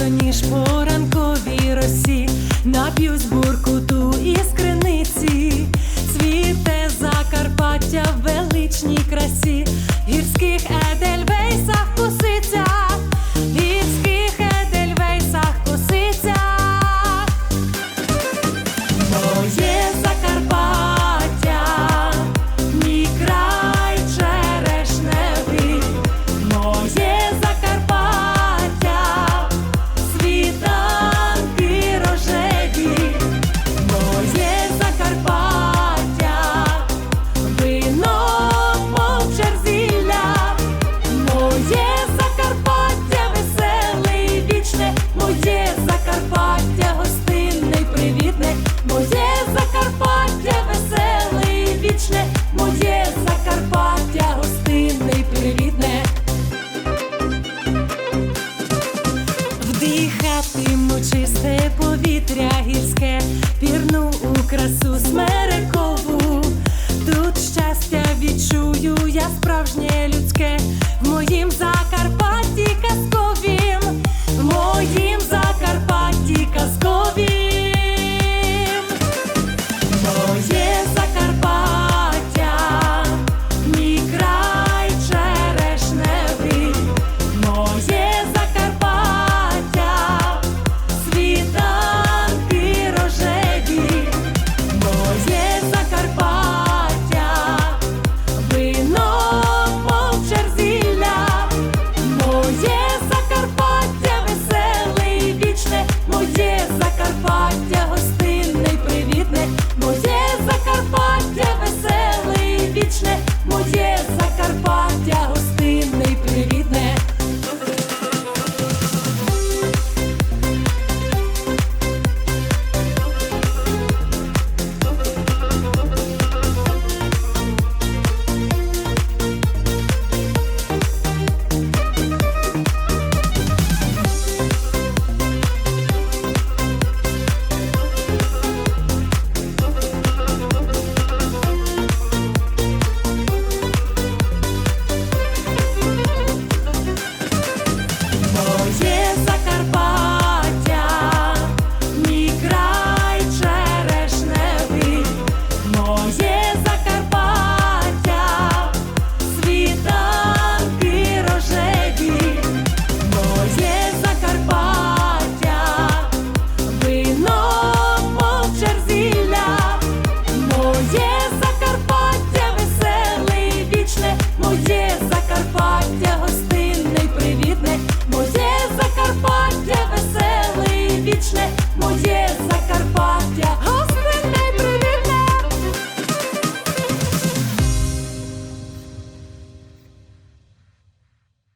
просто ніж по ранковій росі, нап'юсь буркуту із криниці, Терекову. Тут щастя відчую, я справжнє людське.